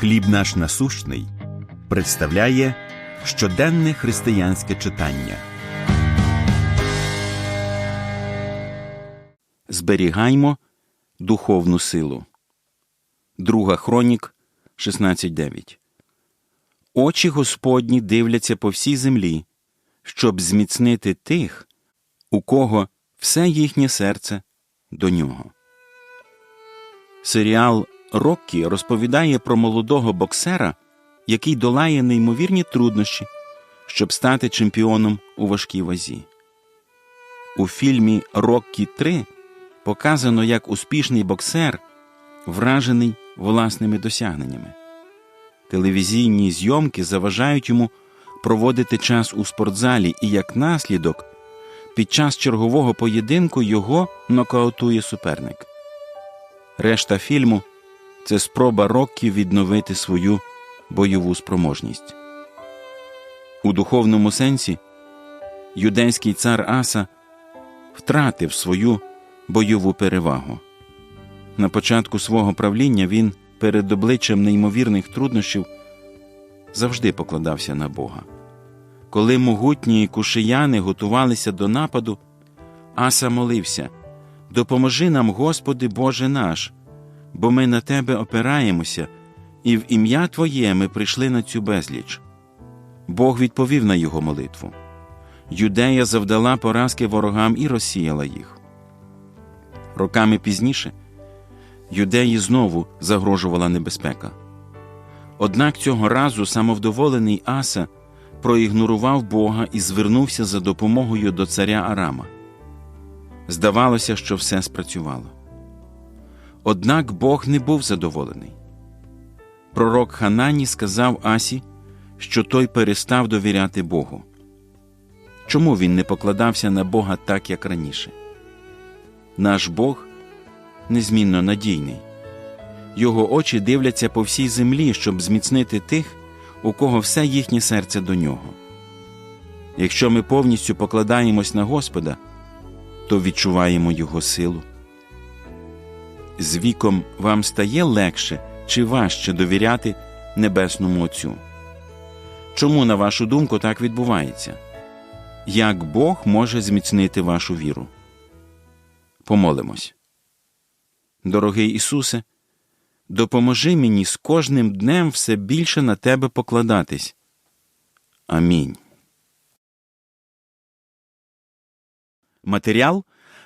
Хліб наш насущний представляє щоденне християнське читання. Зберігаймо духовну силу. Друга хронік 16.9 Очі Господні дивляться по всій землі, щоб зміцнити тих, у кого все їхнє серце до нього. Серіал Роккі розповідає про молодого боксера, який долає неймовірні труднощі, щоб стати чемпіоном у важкій вазі. У фільмі Роккі 3 показано, як успішний боксер вражений власними досягненнями. Телевізійні зйомки заважають йому проводити час у спортзалі, і як наслідок, під час чергового поєдинку його нокаутує суперник. Решта фільму це спроба Роккі відновити свою бойову спроможність. У духовному сенсі юдейський цар Аса втратив свою бойову перевагу. На початку свого правління він перед обличчям неймовірних труднощів завжди покладався на Бога. Коли могутні кушияни готувалися до нападу, Аса молився Допоможи нам, Господи Боже наш, бо ми на Тебе опираємося, і в ім'я Твоє ми прийшли на цю безліч. Бог відповів на його молитву. Юдея завдала поразки ворогам і розсіяла їх. Роками пізніше юдеї знову загрожувала небезпека. Однак цього разу самовдоволений Аса проігнорував Бога і звернувся за допомогою до царя Арама. Здавалося, що все спрацювало. Однак Бог не був задоволений. Пророк Ханані сказав Асі, що той перестав довіряти Богу. Чому він не покладався на Бога так, як раніше? Наш Бог незмінно надійний. Його очі дивляться по всій землі, щоб зміцнити тих, у кого все їхнє серце до нього. Якщо ми повністю покладаємось на Господа, то відчуваємо Його силу. З віком вам стає легше чи важче довіряти Небесному Отцю. Чому, на вашу думку, так відбувається? Як Бог може зміцнити вашу віру? Помолимось. Дорогий Ісусе, допоможи мені з кожним днем все більше на Тебе покладатись. Амінь. Матеріал